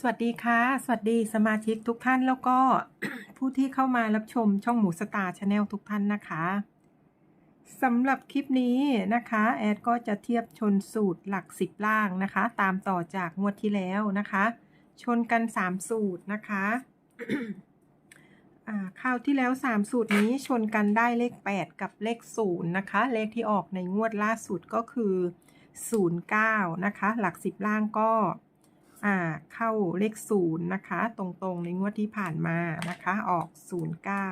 สวัสดีค่ะ สวัสดีสมาชิกทุกท่านแล้วก็ผู้ที่เข้ามารับชมช่องหมูสตาร์ชาแนลทุกท่านนะคะสำหรับคลิปนี้นะคะ แอดก็จะเทียบชนสูตรหลักสิบล่างนะคะ ตามต่อจากงวดที่แล้วนะคะ ชนกัน 3 สูตรนะคะอ่าคราวที่แล้ว 3 สูตรนี้ชนกันได้เลข 8 กับเลข 0 นะคะ เลขที่ออกในงวดล่าสุดก็คือ 09 นะคะ หลักสิบล่างก็อ่าเข้าเลขศูนย์นะคะ ตรงๆในงวดที่ผ่านมานะคะ ออกศูนย์เก้า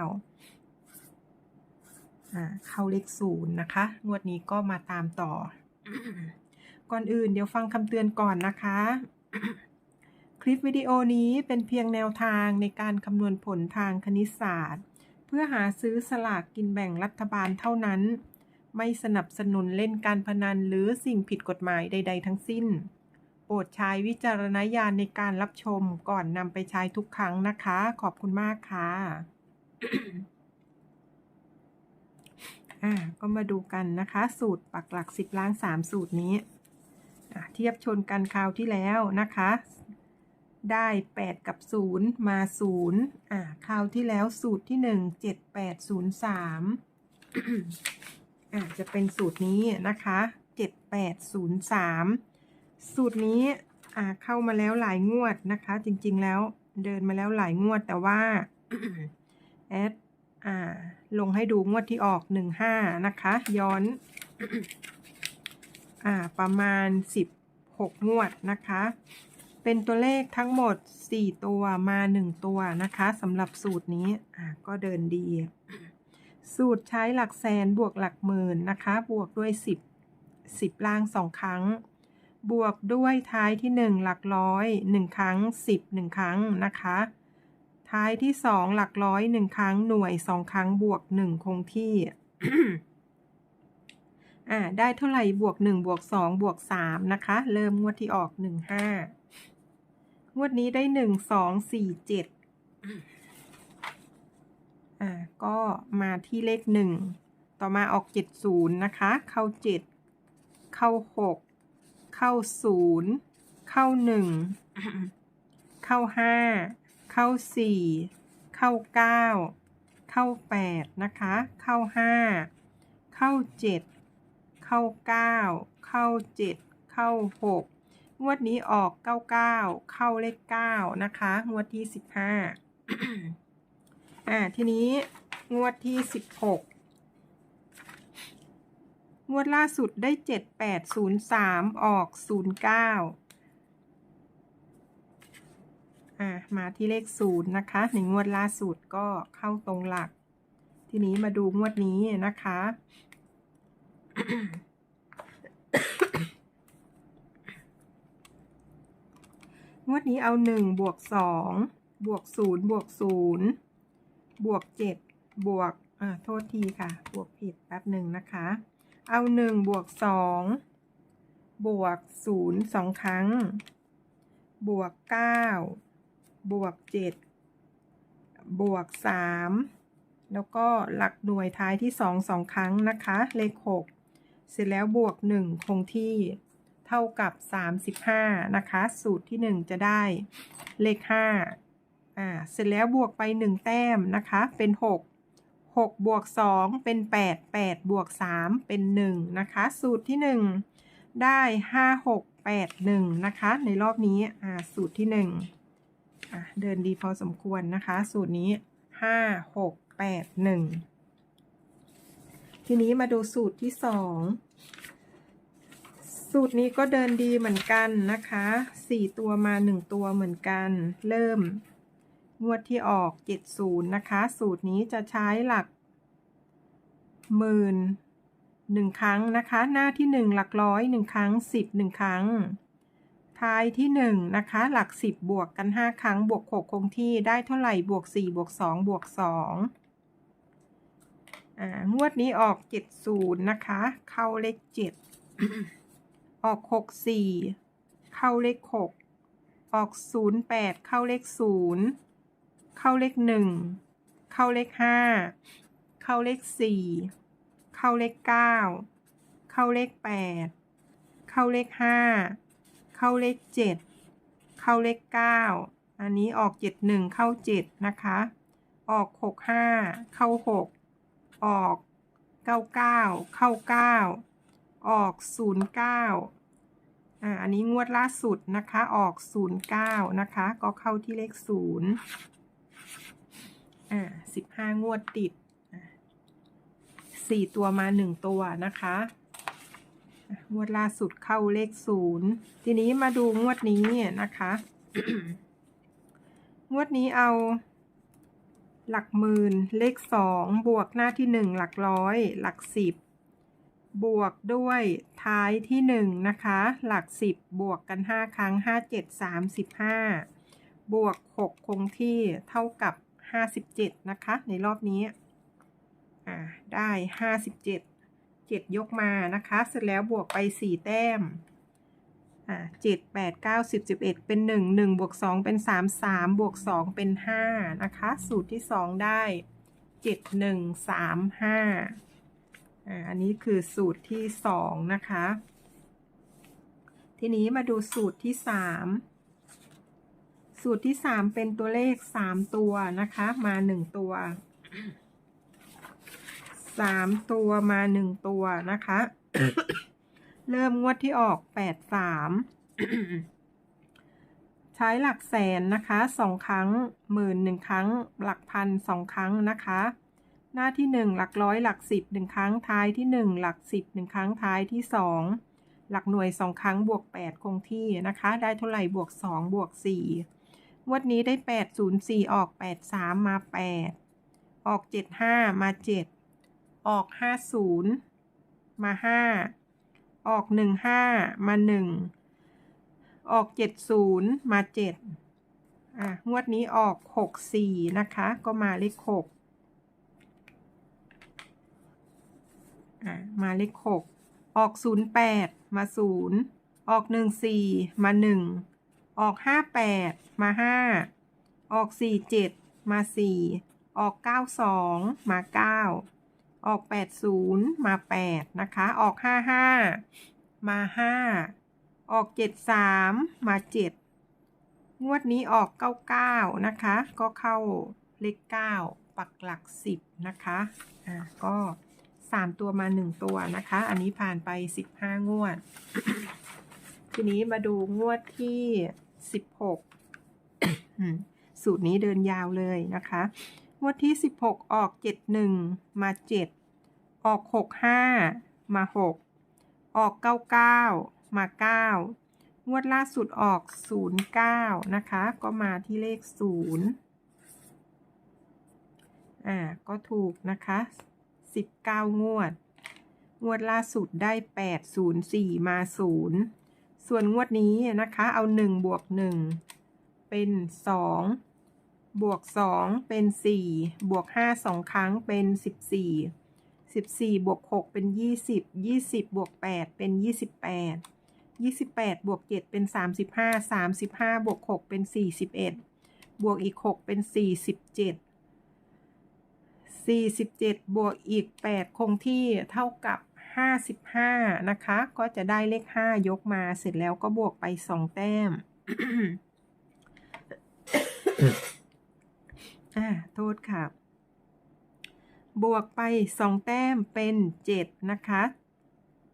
เข้าเลขศูนย์นะคะ งวดนี้ก็มาตามต่อ ก่อนอื่นเดี๋ยวฟังคำเตือนก่อนนะคะ ลิปวิดีโอนี้เป็นเพียงแนวทางในการคำนวณผลทางคณิตศาสตร์ เพื่อหาซื้อสลากกินแบ่งรัฐบาลเท่านั้น ไม่สนับสนุนเล่นการพนันหรือสิ่งผิดกฎหมายใด ๆ ทั้งสิ้น โปรดใช้วิจารณญาณในการรับชมก่อนนำไปใช้ทุกครั้งนะคะ ขอบคุณมากค่ะอ่าก็มาดูกันนะคะ สูตรปักหลักสิบล้านสามสูตรนี้เทียบชนกันคราวที่แล้วนะคะ ได้ 8 กับ 0 มา 0 อ่าคราวที่แล้วสูตรที่ 1 7 8 0 3อ่าจะเป็นสูตรนี้นะคะ 7 8 0 3 สูตรนี้อ่าเข้ามาแล้วหลายงวดนะคะ จริงๆแล้วเดินมาแล้วหลายงวดแต่ว่าแอดอ่าลงให้ดูงวดที่ออก 15 นะคะ ย้อนอ่าประมาณ 16 งวดนะคะ เป็นตัวเลขทั้งหมด 4 ตัวมา 1 ตัวนะคะสำหรับสูตรนี้อ่าก็เดินดี สูตรใช้หลักแสนบวกหลักหมื่นนะคะ บวกด้วย 10 10ล่าง 2 ครั้ง บวกด้วยท้ายที่ 1 หลักร้อย 1 ครั้ง 10 1 ครั้งนะคะ ท้ายที่ 2 หลักร้อย 1 ครั้งหน่วย 2 ครั้งบวก 1 คงที่อ่าได้เท่าไหร่บวก 1 บวก 2 บวก 3 นะคะ เริ่มงวดที่ออก 1 5 งวดนี้ได้1 2 4 7อ่าก็มาที่เลข1ต่อมาออก70นะคะ เข้า7เข้า6เข้า0เข้า1เข้า5เข้า4เข้า9เข้า8นะคะ เข้า5เข้า7เข้า9เข้า7เข้า6 งวดนี้ออก99เข้าเลข9นะคะ งวดที่15อ่า ทีนี้งวดที่16งวดล่าสุดได้7803ออก09อ่า มาที่เลข0นะคะในงวดล่าสุดก็เข้าตรงหลัก ทีนี้มาดูงวดนี้นะคะ งวดนี้เอา1บวก2บวก0บวก0บวก7บวกอ่าโทษทีค่ะ บวกผิดแป๊บหนึ่งนะคะ เอา1บวก2บวก0 2ครั้ง บวก9บวก7บวก3แล้วก็หลักหน่วยท้ายที่2 2ครั้งนะคะ เลข6เสร็จแล้วบวก1คงที่ เท่ากับ 35 นะคะ สูตรที่ 1 จะได้เลข 5 อ่า เสร็จแล้วบวกไป 1 แต้มนะคะ เป็น 6 6 บวก 2 เป็น 8 8 บวก 3 เป็น 1 นะคะ สูตรที่ 1 ได้ 5 6 8 1 นะคะ ในรอบนี้ อ่า สูตรที่ 1 อะเดินดีพอสมควรนะคะ สูตรนี้ 5 6 8 1 ทีนี้มาดูสูตรที่ 2 สูตรนี้ก็เดินดีเหมือนกันนะคะ4ตัวมา1ตัวเหมือนกัน เริ่ม งวดที่ออก70นย์นะคะ สูตรนี้จะใช้หลักหมื่นหนึ่งครั้งนะคะ หน้าที่1หลักร้อยหนึ่งครั้ง10 1ครั้ง ท้ายที่1นะคะ หลัก10บบวกกัน5ครั้ง บวก6คงที่ได้เท่าไหร่บวก4บวก2บวก2อ่างวดนี้ออก 70 นะคะ เข้าเลข 7 ออก64เข้าเลข6อออกศูนย์แปดเข้าเลขศูนย์เข้าเลขหนึ่งเข้าเลขห้าเข้าเลขสี่เข้าเลขเก้าเข้าเลขแปดเข้าเลขห้าเข้าเลขเจ็ดเข้าเลขเก้าอันนี้ออกเจ็ดหนึ่งเข้าเจ็ดนะคะออกหกห้าเข้าหกออกเก้าเก้าเข้าเก้าออกศูนย์เก้า ออันนี้งวดล่าสุดนะคะ ออกศูนย์เก้านะคะ ก็เข้าที่เลขศูนย์อ่าสิบห้างวดติดอะสี่ตัวมาหนึ่งตัวนะคะ งวดล่าสุดเข้าเลขศูนย์ทีนี้มาดูงวดนี้นะคะ งวดนี้เอาหลักหมื่นเลขสองบวกหน้าที่หนึ่งหลักร้อย หลักสิ บวกด้วยท้ายที่ 1 นะคะ หลัก 10 บวกกัน 5 ครั้ง 5 7 3 5 บวก 6 คงที่เท่ากับ 57 นะคะ ในรอบนี้ อ่า ได้ 57 7 ยกมานะคะ เสร็จแล้วบวกไป 4 แต้ม อ่า7 8 9 10 11 เป็น 1 1 บวก 2 เป็น 3 3 บวก 2 เป็น 5 นะคะ สูตรที่ 2 ได้ 7 1 3 5 อันนี้คือสูตรที่สองนะคะ ทีนี้มาดูสูตรที่สามสูตรที่สามเป็นตัวเลขสามตัวนะคะ มาหนึ่งตัวสามตัวมาหนึ่งตัวนะคะ เริ่มงวดที่ออกแปดสามใช้หลักแสนนะคะสองครั้งหมื่นหนึ่งครั้ง หลักพันสองครั้งนะคะ หน้าที่1หลักร้อยหลักสิบหนึ่งครั้งท้ายที่1หลักสิบหนึ่งครั้งท้ายที่ 2 หลักหน่วย 2 ครั้งบวก 8 คงที่นะคะ ได้เท่าไหร่บวก 2 บวก 4 งวดนี้ได้ 8 0 4 ออก 8 3 มา 8 ออก 7 5 มา 7 ออก 5 0 มา 5 ออก 1 5 มา 1 ออก 7 0 มา 7 อะ งวดนี้ออก 6 4 นะคะ ก็มาเลข 6 อะมาเลขหกออกศูนย์แปดมาศูนย์ออกหนึ่งสี่มาหนึ่งออกห้าแปดมาห้าออกสี่เจ็ดมาสี่ออกเก้าสองมาเก้าออกแปดศูนย์มาแปดนะคะ ออกห้าห้ามาห้าออกเจ็ดสามมาเจ็ดงวดนี้ออกเก้าเก้านะคะ ก็เข้าเลขเก้าปักหลักสิบนะคะ อ่าก็ สามตัวมาหนึ่งตัวนะคะ อันนี้ผ่านไปสิบห้างวด ทีนี้มาดูงวดที่สิบหกสูตรนี้เดินยาวเลยนะคะ งวดที่สิบหกออกเจ็ดหนึ่งมาเจ็ดออกหกห้ามาหกออกเก้าเก้ามาเก้างวดล่าสุดออกศูนย์เก้านะคะ ก็มาที่เลขศูนย์อ่า ก็ถูกนะคะ สิบเก้างวด งวดล่าสุดได้แปดศูนย์สี่มาศูนย์ส่วนงวดนี้นะคะเอาหนึ่งบวกหนึ่งเป็นสองบวกสองเป็นสี่บวกห้าสองครั้งเป็นสิบสี่สิบสี่บวกหกเป็นยี่สิบยี่สิบบวกแปดเป็นยี่สิบแปดยี่สิบแปดบวกเจ็ดเป็นสามสิบห้าสามสิบห้าบวกหกเป็นสี่สิบเอ็ดบวกอีกหกเป็นสี่สิบเจ็ด สี่สิบเจ็ดบวกอีกแปดคงที่เท่ากับห้าสิบห้านะคะ ก็จะได้เลขห้ายกมาเสร็จแล้วก็บวกไปสองแต้ม อ่า โทษค่ะ บวกไปสองแต้มเป็นเจ็ดนะคะ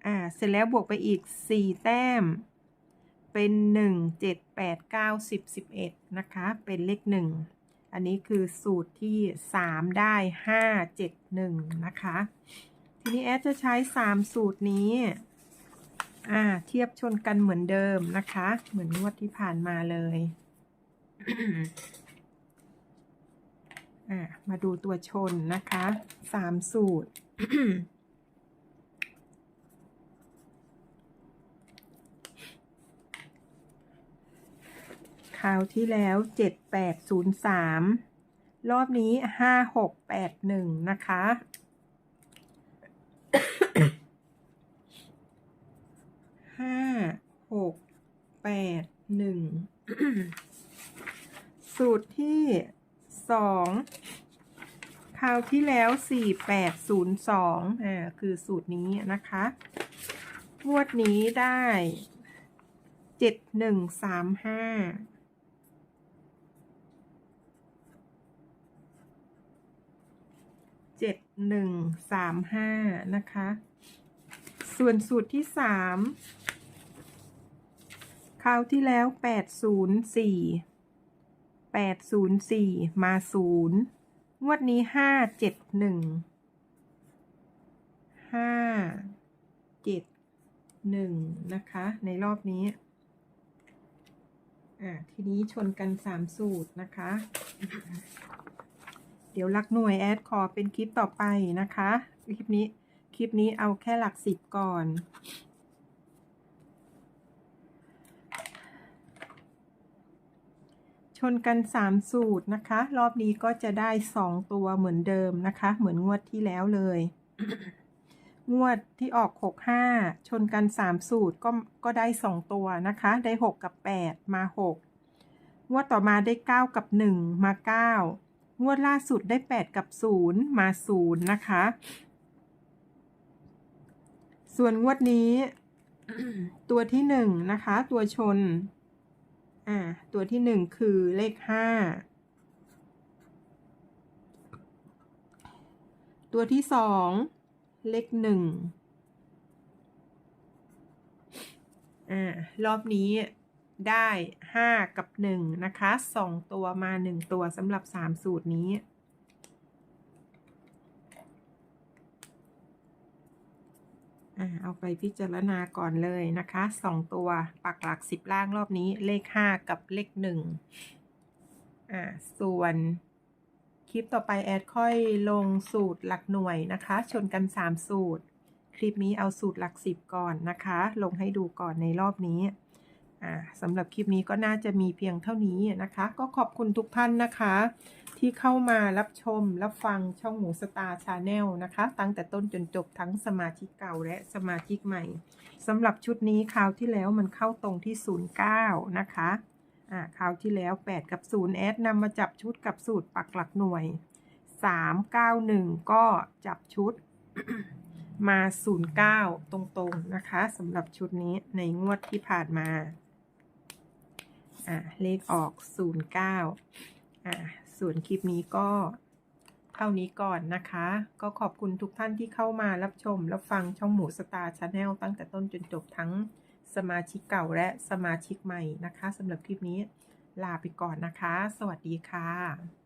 อ่า เสร็จแล้วบวกไปอีกสี่แต้ม เป็นหนึ่งเจ็ดแปดเก้าสิบสิบเอ็ดนะคะ เป็นเลขหนึ่ง อันนี้คือสูตรที่สามได้ห้าเจ็ดหนึ่งนะคะ ทีนี้แอดจะใช้สามสูตรนี้ อ่า เทียบชนกันเหมือนเดิมนะคะ เหมือนงวดที่ผ่านมาเลย อ่า มาดูตัวชนนะคะสามสูตร ราวที่แล้วเจ็ดแปดศูนย์สามรอบนี้ห้าหกแปดหนึ่งนะคะ ห้าหกแปดหนึ่ง สูตรที่สองคราวที่แล้วสี่แปดศูนย์สองอ่า คือสูตรนี้นะคะงวดนี้ได้เจ็ดหนึ่งสามห้าเจ็ด หนึ่งสามห้านะคะ ส่วนสูตรที่สามคราวที่แล้วแปดศูนย์สี่แปดศูนย์สี่มาศูนย์งวดนี้ห้าเจ็ดหนึ่งห้าเจ็ดหนึ่งนะคะ ในรอบนี้อ่าทีนี้ชนกันสามสูตรนะคะ เดี๋ยวหลักหน่วยแอดขอเป็นคลิปต่อไปนะคะ คลิปนี้ คลิปนี้เอาแค่หลักสิบก่อน ชนกันสามสูตรนะคะ รอบนี้ก็จะได้สองตัวเหมือนเดิมนะคะ เหมือนงวดที่แล้วเลย งวดที่ออกหกห้าชนกันสามสูตรก็ก็ได้สองตัวนะคะ ได้หกกับแปดมาหกงวดต่อมาได้เก้ากับหนึ่งมาเก้า งวดล่าสุดได้แปดกับศูนย์มาศูนย์นะคะ ส่วนงวดนี้ ตัวที่หนึ่งนะคะ ตัวชน อ่า ตัวที่หนึ่งคือเลขห้าตัวที่สองเลขหนึ่งอ่า รอบนี้ ได้ห้ากับหนึ่งนะคะสองตัวมาหนึ่งตัวสำหรับสามสูตรนี้อเอาไปพิจารณาก่อนเลยนะคะสองตัวปักหลักสิบล่างรอบนี้เลขห้ากับเลขหนึ่งอ่าส่วนคลิปต่อไปแอดค่อยลงสูตรหลักหน่วยนะคะ ชนกันสามสูตร คลิปนี้เอาสูตรหลักสิบก่อนนะคะ ลงให้ดูก่อนในรอบนี้ อ่าสำหรับคลิปนี้ก็น่าจะมีเพียงเท่านี้นะคะ ก็ขอบคุณทุกท่านนะคะ ที่เข้ามารับชมรับฟังช่องหมูสตาร์ชาแนลนะคะ ตั้งแต่ต้นจนจบทั้งสมาชิกเก่าและสมาชิกใหม่สำหรับชุดนี้คราวที่แล้วมันเข้าตรงที่ 09 นะคะอ่าคราวที่แล้ว 8 กับ 0 แอดนำมาจับชุดกับสูตรปักหลักหน่วย 391 ก็จับชุดมา 09 ตรงๆ นะคะสำหรับชุดนี้ในงวดที่ผ่านมา อ่าเลขออก09อ่าส่วนคลิปนี้ก็เท่านี้ก่อนนะคะ ก็ขอบคุณทุกท่านที่เข้ามารับชม รับฟังช่องหมูสตาร์ชาแนลตั้งแต่ต้นจนจบทั้งสมาชิกเก่าและสมาชิกใหม่นะคะสำหรับคลิปนี้ลาไปก่อนนะคะ สวัสดีค่ะ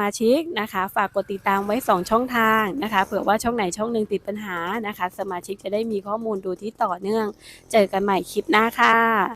มาชิกนะคะ ฝากกดติดตามไว้ 2 ช่องทางนะคะ เผื่อว่าช่องไหนช่องหนึ่งติดปัญหานะคะ สมาชิกจะได้มีข้อมูลดูที่ต่อเนื่อง เจอกันใหม่คลิปหน้าค่ะ